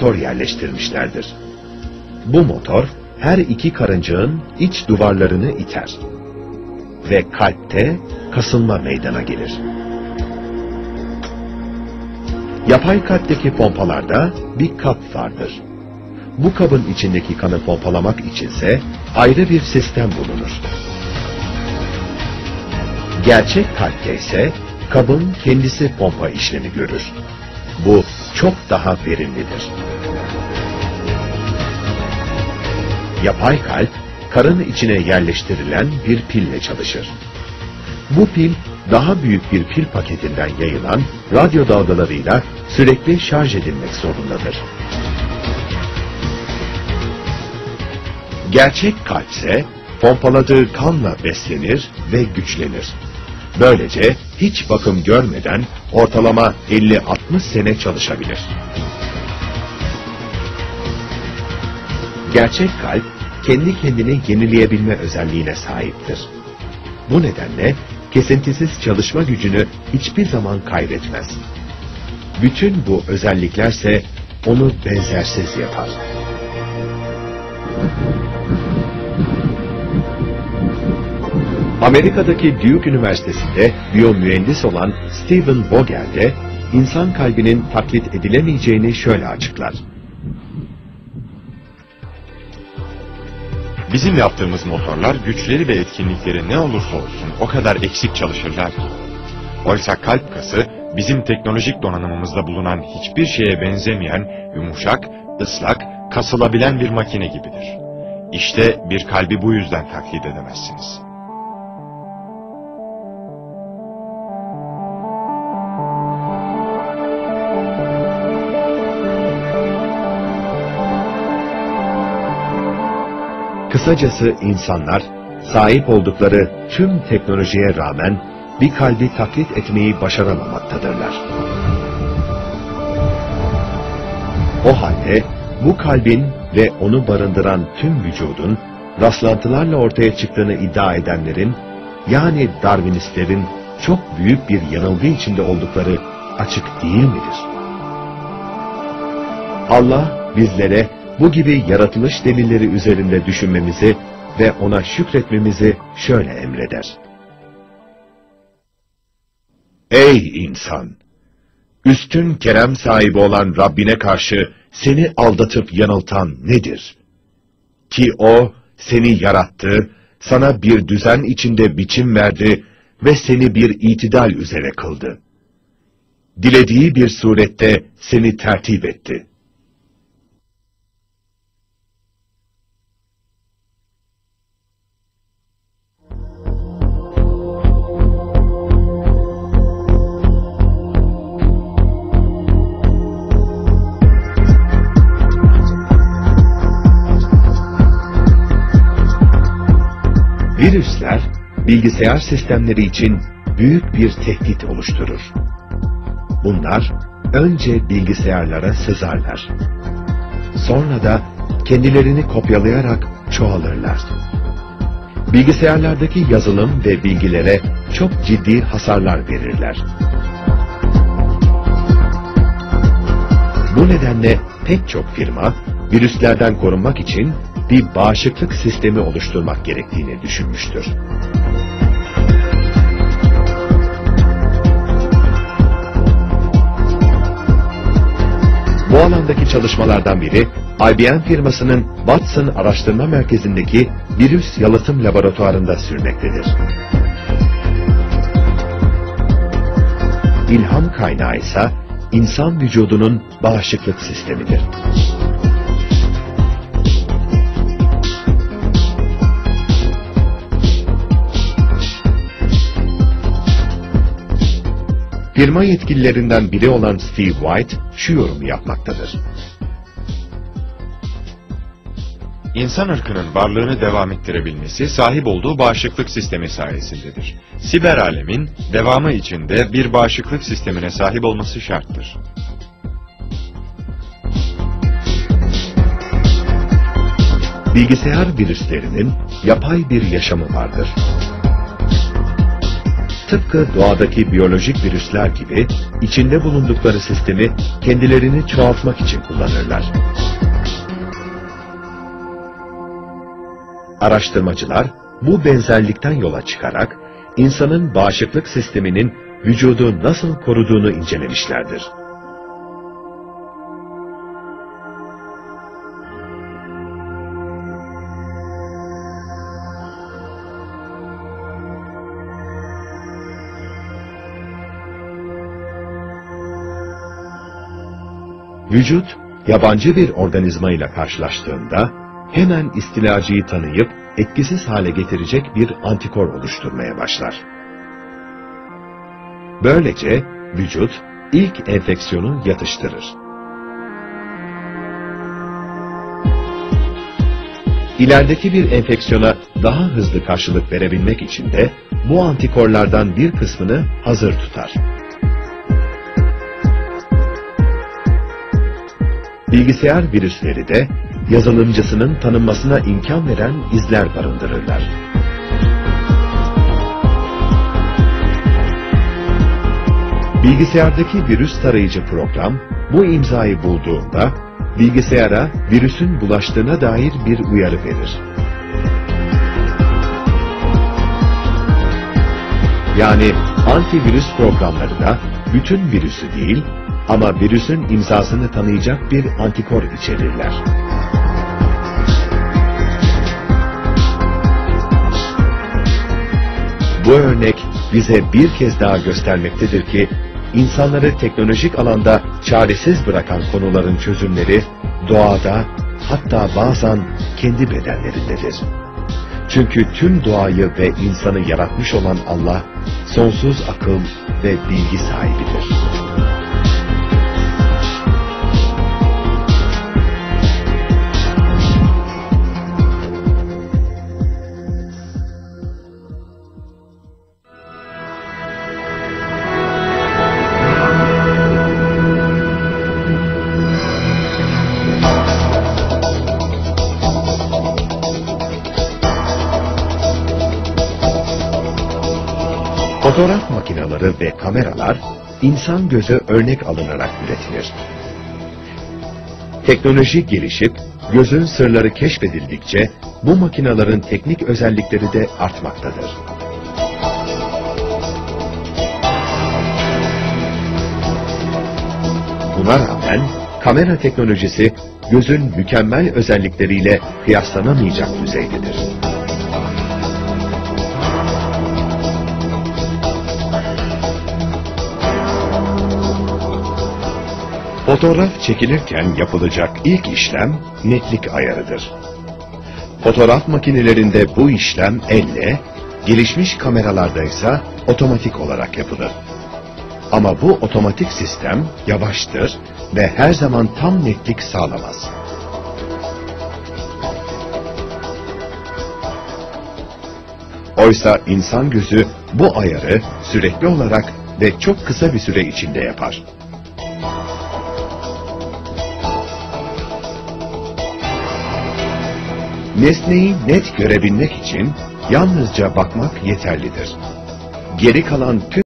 motor yerleştirmişlerdir. Bu motor her iki karıncağın iç duvarlarını iter ve kalpte kasılma meydana gelir. Yapay kalpteki pompalarda bir kap vardır. Bu kabın içindeki kanı pompalamak içinse ayrı bir sistem bulunur. Gerçek kalpte ise kabın kendisi pompa işlemi görür. Bu çok daha verimlidir. Yapay kalp, karın içine yerleştirilen bir pille çalışır. Bu pil, daha büyük bir pil paketinden yayılan radyo dalgalarıyla sürekli şarj edilmek zorundadır. Gerçek kalpse pompaladığı kanla beslenir ve güçlenir. Böylece hiç bakım görmeden ortalama 50-60 sene çalışabilir. Gerçek kalp kendi kendini yenileyebilme özelliğine sahiptir. Bu nedenle kesintisiz çalışma gücünü hiçbir zaman kaybetmez. Bütün bu özelliklerse onu benzersiz yapar. Amerika'daki Duke Üniversitesi'nde biyomühendis olan Stephen Vogel de insan kalbinin taklit edilemeyeceğini şöyle açıklar. Bizim yaptığımız motorlar güçleri ve etkinlikleri ne olursa olsun o kadar eksik çalışırlar ki. Oysa kalp kası bizim teknolojik donanımımızda bulunan hiçbir şeye benzemeyen yumuşak, ıslak, kasılabilen bir makine gibidir. İşte bir kalbi bu yüzden taklit edemezsiniz. Kısacası insanlar sahip oldukları tüm teknolojiye rağmen bir kalbi taklit etmeyi başaramamaktadırlar. O halde bu kalbin ve onu barındıran tüm vücudun rastlantılarla ortaya çıktığını iddia edenlerin yani Darwinistlerin çok büyük bir yanılgı içinde oldukları açık değil midir? Allah bizlere bu gibi yaratılış delilleri üzerinde düşünmemizi ve ona şükretmemizi şöyle emreder. Ey insan! Üstün kerem sahibi olan Rabbine karşı seni aldatıp yanıltan nedir? Ki o seni yarattı, sana bir düzen içinde biçim verdi ve seni bir itidal üzere kıldı. Dilediği bir surette seni tertip etti.'' Virüsler, bilgisayar sistemleri için büyük bir tehdit oluşturur. Bunlar önce bilgisayarlara sızarlar. Sonra da kendilerini kopyalayarak çoğalırlar. Bilgisayarlardaki yazılım ve bilgilere çok ciddi hasarlar verirler. Bu nedenle pek çok firma virüslerden korunmak için bir bağışıklık sistemi oluşturmak gerektiğini düşünmüştür. Bu alandaki çalışmalardan biri, IBM firmasının Watson Araştırma Merkezi'ndeki virüs yalıtım laboratuvarında sürmektedir. İlham kaynağı ise insan vücudunun bağışıklık sistemidir. Firma yetkililerinden biri olan Steve White şu yorumu yapmaktadır. İnsan ırkının varlığını devam ettirebilmesi sahip olduğu bağışıklık sistemi sayesindedir. Siber alemin devamı için de bir bağışıklık sistemine sahip olması şarttır. Bilgisayar virüslerinin yapay bir yaşamı vardır. Tıpkı doğadaki biyolojik virüsler gibi içinde bulundukları sistemi kendilerini çoğaltmak için kullanırlar. Araştırmacılar bu benzerlikten yola çıkarak insanın bağışıklık sisteminin vücudu nasıl koruduğunu incelemişlerdir. Vücut, yabancı bir organizma ile karşılaştığında hemen istilacıyı tanıyıp etkisiz hale getirecek bir antikor oluşturmaya başlar. Böylece vücut ilk enfeksiyonu yatıştırır. İlerideki bir enfeksiyona daha hızlı karşılık verebilmek için de bu antikorlardan bir kısmını hazır tutar. Bilgisayar virüsleri de yazılımcısının tanınmasına imkan veren izler barındırırlar. Bilgisayardaki virüs tarayıcı program bu imzayı bulduğunda bilgisayara virüsün bulaştığına dair bir uyarı verir. Yani antivirüs programları da bütün virüsü değil ama virüsün imzasını tanıyacak bir antikor içerirler. Bu örnek bize bir kez daha göstermektedir ki insanları teknolojik alanda çaresiz bırakan konuların çözümleri doğada hatta bazen kendi bedenlerindedir. Çünkü tüm doğayı ve insanı yaratmış olan Allah sonsuz akıl ve bilgi sahibidir. Fotoğraf makineleri ve kameralar insan gözü örnek alınarak üretilir. Teknoloji gelişip gözün sırları keşfedildikçe bu makinelerin teknik özellikleri de artmaktadır. Buna rağmen kamera teknolojisi gözün mükemmel özellikleriyle kıyaslanamayacak düzeydedir. Fotoğraf çekilirken yapılacak ilk işlem netlik ayarıdır. Fotoğraf makinelerinde bu işlem elle, gelişmiş kameralarda ise otomatik olarak yapılır. Ama bu otomatik sistem yavaştır ve her zaman tam netlik sağlamaz. Oysa insan gözü bu ayarı sürekli olarak ve çok kısa bir süre içinde yapar. Nesneyi net görebilmek için yalnızca bakmak yeterlidir. Geri kalan tüm